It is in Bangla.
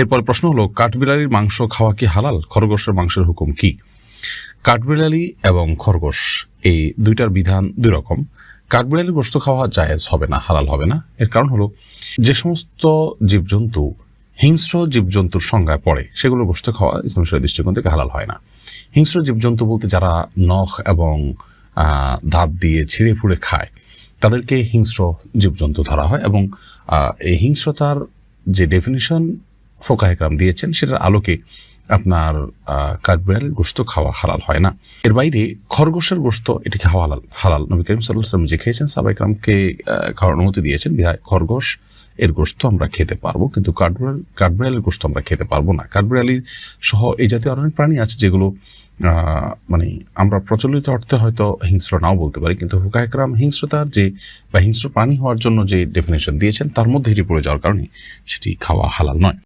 এরপর প্রশ্ন হলো, কাঠবিলালির মাংস খাওয়া কি হালাল? খরগোশের মাংসের হুকুম কি? কাঠবিলালি এবং খরগোশ, এই দুইটার বিধান দুই রকম কাঠবিলালির গোস্ত খাওয়া জায়েজ হবে না, হালাল হবে না। এর কারণ হলো, যে সমস্ত জীবজন্তু, হিংস্র জীবজন্তুর সংজ্ঞায় পড়ে সেগুলো গোস্ত খাওয়া ইসলাম শরীয়তের দৃষ্টিকোণ থেকে হালাল হয় না। হিংস্র জীবজন্তু বলতে যারা নখ এবং দাঁত দিয়ে ছিঁড়ে ফুড়ে খায়, তাদেরকে হিংস্র জীবজন্তু ধরা হয় এবং এই হিংস্রতার যে ডেফিনিশন ফোকাহেকরাম দিয়েছেন সেটার আলোকে আপনার আহ, কাঠবিড়ালের গোস্ত খাওয়া হালাল হয় না। এর বাইরে খরগোশের গোস্ত এটি খাওয়া হালাল হালাল। নবী করিম সাল্লাম যে খেয়েছেন সাবাইকরামকে খাওয়ার অনুমতি দিয়েছেন বিধায় খরগোশ এর গোস্ত আমরা খেতে পারব কিন্তু কাঠবিড়াল কাঠবিড়ালের গোস্ত আমরা খেতে পারব না। কাঠবিড়ালির সহ এই জাতীয় অনেক প্রাণী আছে যেগুলো মানে আমরা প্রচলিত অর্থে হয়তো হিংস্র নাও বলতে পারি কিন্তু হুকা একরাম হিংস্রতার যে বা হিংস্র প্রাণী হওয়ার জন্য যে ডেফিনেশন দিয়েছেন তার মধ্যে এটি পড়ে যাওয়ার কারণে সেটি খাওয়া হালাল নয়।